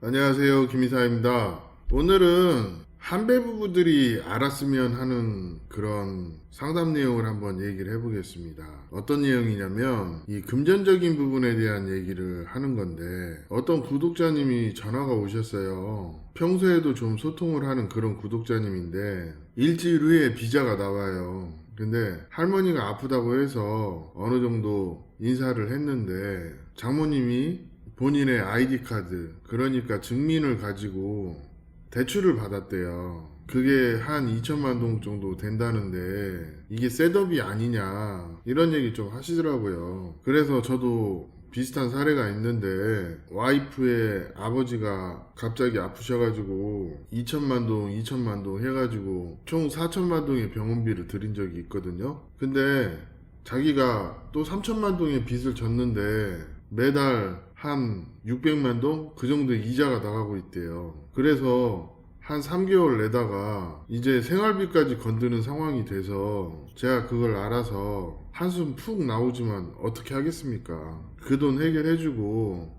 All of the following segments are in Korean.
안녕하세요. 김이사입니다. 오늘은 한배 부부들이 알았으면 하는 그런 상담 내용을 한번 얘기를 해보겠습니다. 어떤 내용이냐면 이 금전적인 부분에 대한 얘기를 하는 건데 어떤 구독자님이 전화가 오셨어요. 평소에도 좀 소통을 하는 그런 구독자님인데 일주일 후에 비자가 나와요. 근데 할머니가 아프다고 해서 어느 정도 인사를 했는데 장모님이 본인의 아이디 카드 그러니까 증민을 가지고 대출을 받았대요. 그게 한 2천만 동 정도 된다는데 이게 셋업이 아니냐 이런 얘기 좀 하시더라고요. 그래서 저도 비슷한 사례가 있는데 와이프의 아버지가 갑자기 아프셔가지고 2천만 동, 2천만 동 해가지고 총 4천만 동의 병원비를 드린 적이 있거든요. 근데 자기가 또 3천만 동의 빚을 졌는데 매달 한 600만 동 그 정도 이자가 나가고 있대요. 그래서 한 3개월 내다가 이제 생활비까지 건드는 상황이 돼서 제가 그걸 알아서 한숨 푹 나오지만 어떻게 하겠습니까? 그 돈 해결해주고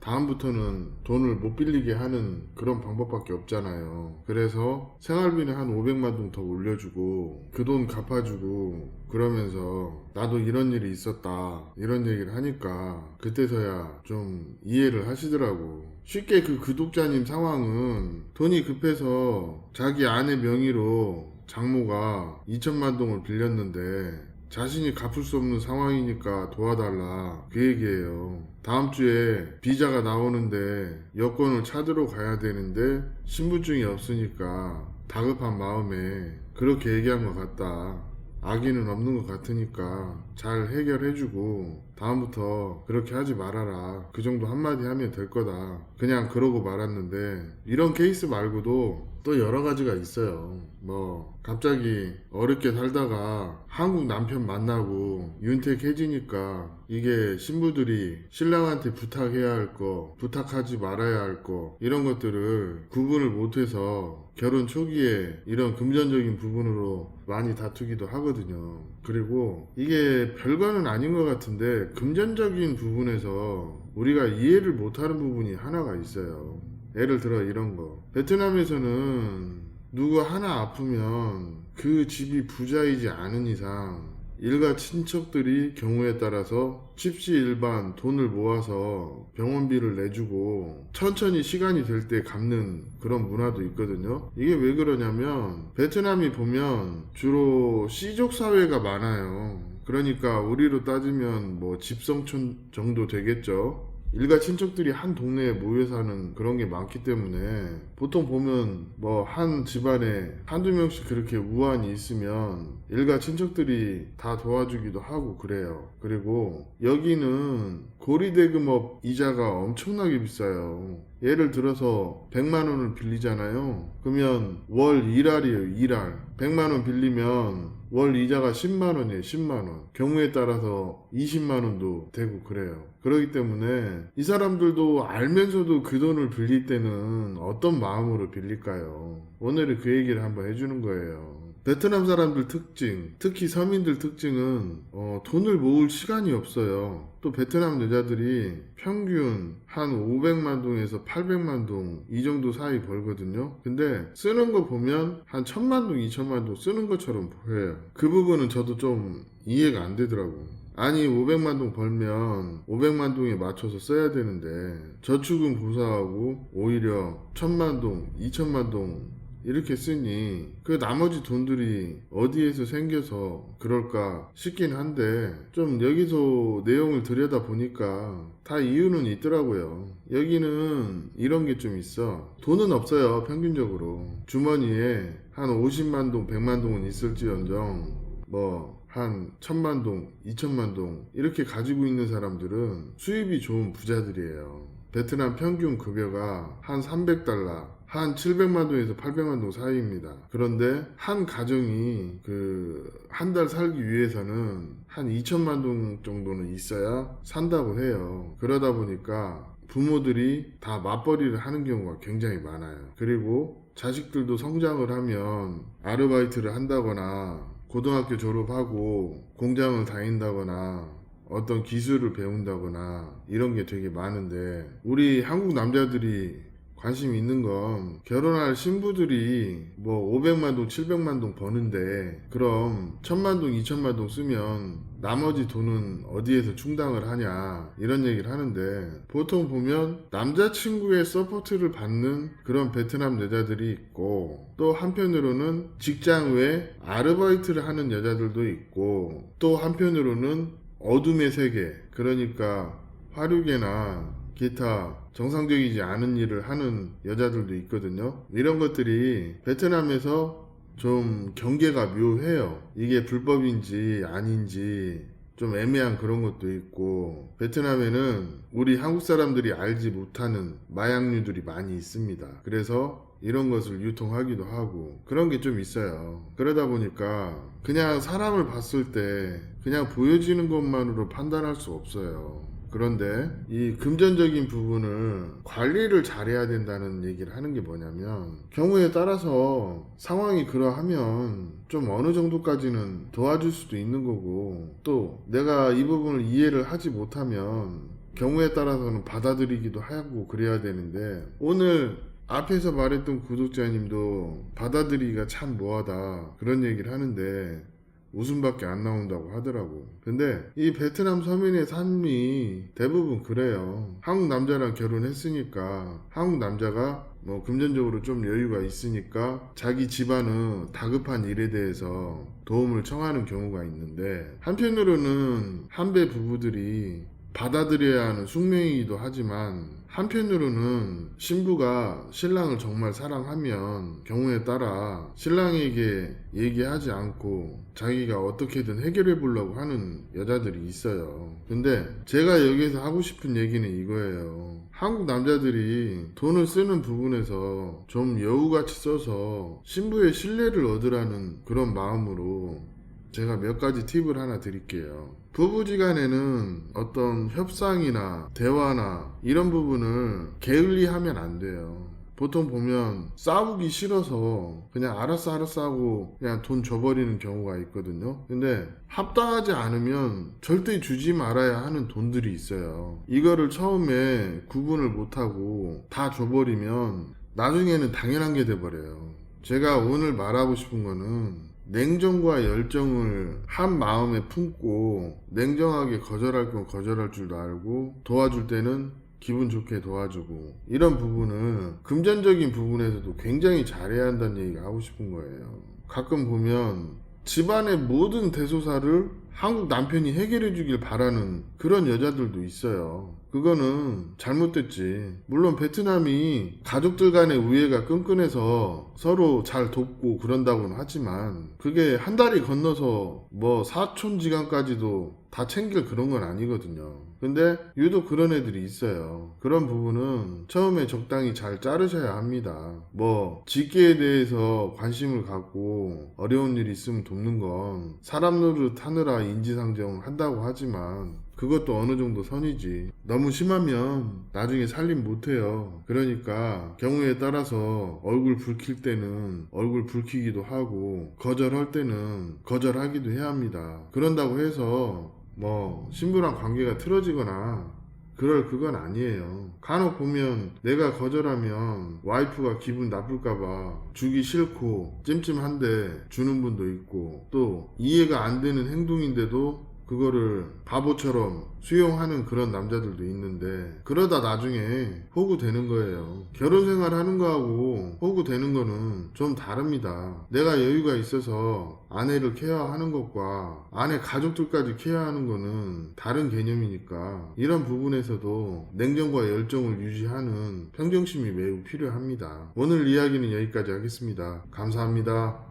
다음부터는 돈을 못 빌리게 하는 그런 방법밖에 없잖아요. 그래서 생활비는 한 500만 동 더 올려주고 그 돈 갚아주고 그러면서 나도 이런 일이 있었다 이런 얘기를 하니까 그때서야 좀 이해를 하시더라고. 쉽게 그 구독자님 상황은 돈이 급해서 자기 아내 명의로 장모가 2천만 동을 빌렸는데 자신이 갚을 수 없는 상황이니까 도와달라 그 얘기예요. 다음 주에 비자가 나오는데 여권을 찾으러 가야 되는데 신분증이 없으니까 다급한 마음에 그렇게 얘기한 것 같다. 악의는 없는 것 같으니까 잘 해결해주고 다음부터 그렇게 하지 말아라. 그 정도 한마디 하면 될 거다. 그냥 그러고 말았는데 이런 케이스 말고도 또 여러 가지가 있어요. 뭐 갑자기 어렵게 살다가 한국 남편 만나고 윤택해지니까 이게 신부들이 신랑한테 부탁해야 할 거, 부탁하지 말아야 할 거 이런 것들을 구분을 못해서 결혼 초기에 이런 금전적인 부분으로 많이 다투기도 하거든요. 그리고 이게 별거는 아닌 것 같은데 금전적인 부분에서 우리가 이해를 못하는 부분이 하나가 있어요. 예를 들어 이런 거. 베트남에서는 누구 하나 아프면 그 집이 부자이지 않은 이상 일가 친척들이 경우에 따라서 칩시일반 돈을 모아서 병원비를 내주고 천천히 시간이 될 때 갚는 그런 문화도 있거든요. 이게 왜 그러냐면 베트남이 보면 주로 C족 사회가 많아요. 그러니까 우리로 따지면 뭐 집성촌 정도 되겠죠. 일가 친척들이 한 동네에 모여 사는 그런 게 많기 때문에 보통 보면 뭐 한 집안에 한두 명씩 그렇게 우환이 있으면 일가 친척들이 다 도와주기도 하고 그래요. 그리고 여기는 고리대금업 이자가 엄청나게 비싸요. 예를 들어서 100만 원을 빌리잖아요. 그러면 월 1할이에요, 1할. 100만 원 빌리면 월 이자가 10만 원이에요, 10만 원. 경우에 따라서 20만 원도 되고 그래요. 그렇기 때문에 이 사람들도 알면서도 그 돈을 빌릴 때는 어떤 마음으로 빌릴까요? 오늘은 그 얘기를 한번 해주는 거예요. 베트남 사람들 특징, 특히 서민들 특징은 어, 돈을 모을 시간이 없어요. 또 베트남 여자들이 평균 한 500만 동에서 800만 동 이 정도 사이 벌거든요. 근데 쓰는 거 보면 한 1000만 동, 2000만 동 쓰는 것처럼 보여요. 그 부분은 저도 좀 이해가 안 되더라고요. 아니 500만 동 벌면 500만 동에 맞춰서 써야 되는데 저축은 고사하고 오히려 1000만 동, 2000만 동 이렇게 쓰니 그 나머지 돈들이 어디에서 생겨서 그럴까 싶긴 한데 좀 여기서 내용을 들여다 보니까 다 이유는 있더라고요. 여기는 이런 게 좀 있어. 돈은 없어요, 평균적으로. 주머니에 한 50만 동, 100만 동은 있을지언정 뭐한 천만 동, 이천만 동 이렇게 가지고 있는 사람들은 수입이 좋은 부자들이에요. 베트남 평균 급여가 한 300달러, 한 700만 동에서 800만 동 사이입니다. 그런데 한 가정이 그 한 달 살기 위해서는 한 2천만 동 정도는 있어야 산다고 해요. 그러다 보니까 부모들이 다 맞벌이를 하는 경우가 굉장히 많아요. 그리고 자식들도 성장을 하면 아르바이트를 한다거나 고등학교 졸업하고 공장을 다닌다거나 어떤 기술을 배운다거나 이런 게 되게 많은데 우리 한국 남자들이 관심 있는 건 결혼할 신부들이 뭐 500만 동, 700만 동 버는데 그럼 1000만 동, 2000만 동 쓰면 나머지 돈은 어디에서 충당을 하냐 이런 얘기를 하는데 보통 보면 남자친구의 서포트를 받는 그런 베트남 여자들이 있고 또 한편으로는 직장 외 아르바이트를 하는 여자들도 있고 또 한편으로는 어둠의 세계 그러니까 화류계나 기타 정상적이지 않은 일을 하는 여자들도 있거든요. 이런 것들이 베트남에서 좀 경계가 묘해요. 이게 불법인지 아닌지 좀 애매한 그런 것도 있고 베트남에는 우리 한국 사람들이 알지 못하는 마약류들이 많이 있습니다. 그래서 이런 것을 유통하기도 하고 그런 게 좀 있어요. 그러다 보니까 그냥 사람을 봤을 때 그냥 보여지는 것만으로 판단할 수 없어요. 그런데 이 금전적인 부분을 관리를 잘해야 된다는 얘기를 하는 게 뭐냐면 경우에 따라서 상황이 그러하면 좀 어느 정도까지는 도와줄 수도 있는 거고 또 내가 이 부분을 이해를 하지 못하면 경우에 따라서는 받아들이기도 하고 그래야 되는데 오늘 앞에서 말했던 구독자님도 받아들이기가 참 뭐하다 그런 얘기를 하는데 웃음밖에 안 나온다고 하더라고. 근데 이 베트남 서민의 삶이 대부분 그래요. 한국 남자랑 결혼했으니까 한국 남자가 뭐 금전적으로 좀 여유가 있으니까 자기 집안은 다급한 일에 대해서 도움을 청하는 경우가 있는데 한편으로는 한배 부부들이 받아들여야 하는 숙명이기도 하지만 한편으로는 신부가 신랑을 정말 사랑하면 경우에 따라 신랑에게 얘기하지 않고 자기가 어떻게든 해결해 보려고 하는 여자들이 있어요. 근데 제가 여기서 하고 싶은 얘기는 이거예요. 한국 남자들이 돈을 쓰는 부분에서 좀 여우같이 써서 신부의 신뢰를 얻으라는 그런 마음으로 제가 몇 가지 팁을 하나 드릴게요. 부부지간에는 어떤 협상이나 대화나 이런 부분을 게을리하면 안 돼요. 보통 보면 싸우기 싫어서 그냥 알았어 알았어 하고 그냥 돈 줘버리는 경우가 있거든요. 근데 합당하지 않으면 절대 주지 말아야 하는 돈들이 있어요. 이거를 처음에 구분을 못하고 다 줘버리면 나중에는 당연한 게 돼버려요. 제가 오늘 말하고 싶은 거는 냉정과 열정을 한 마음에 품고 냉정하게 거절할 건 거절할 줄도 알고 도와줄 때는 기분 좋게 도와주고 이런 부분은 금전적인 부분에서도 굉장히 잘해야 한다는 얘기가 하고 싶은 거예요. 가끔 보면 집안의 모든 대소사를 한국 남편이 해결해 주길 바라는 그런 여자들도 있어요. 그거는 잘못됐지. 물론 베트남이 가족들 간의 우애가 끈끈해서 서로 잘 돕고 그런다고는 하지만 그게 한 달이 건너서 뭐 사촌 지간까지도 다 챙길 그런 건 아니거든요. 근데 유독 그런 애들이 있어요. 그런 부분은 처음에 적당히 잘 자르셔야 합니다. 뭐 직계에 대해서 관심을 갖고 어려운 일 있으면 돕는 건 사람 노릇 하느라 인지상정을 한다고 하지만 그것도 어느 정도 선이지. 너무 심하면 나중에 살림 못해요. 그러니까 경우에 따라서 얼굴 붉힐 때는 얼굴 붉히기도 하고 거절할 때는 거절하기도 해야 합니다. 그런다고 해서 뭐 신부랑 관계가 틀어지거나 그럴 그건 아니에요. 간혹 보면 내가 거절하면 와이프가 기분 나쁠까봐 주기 싫고 찜찜한데 주는 분도 있고 또 이해가 안 되는 행동인데도 그거를 바보처럼 수용하는 그런 남자들도 있는데 그러다 나중에 호구 되는 거예요. 결혼 생활 하는 거하고 호구 되는 거는 좀 다릅니다. 내가 여유가 있어서 아내를 케어하는 것과 아내 가족들까지 케어하는 거는 다른 개념이니까 이런 부분에서도 냉정과 열정을 유지하는 평정심이 매우 필요합니다. 오늘 이야기는 여기까지 하겠습니다. 감사합니다.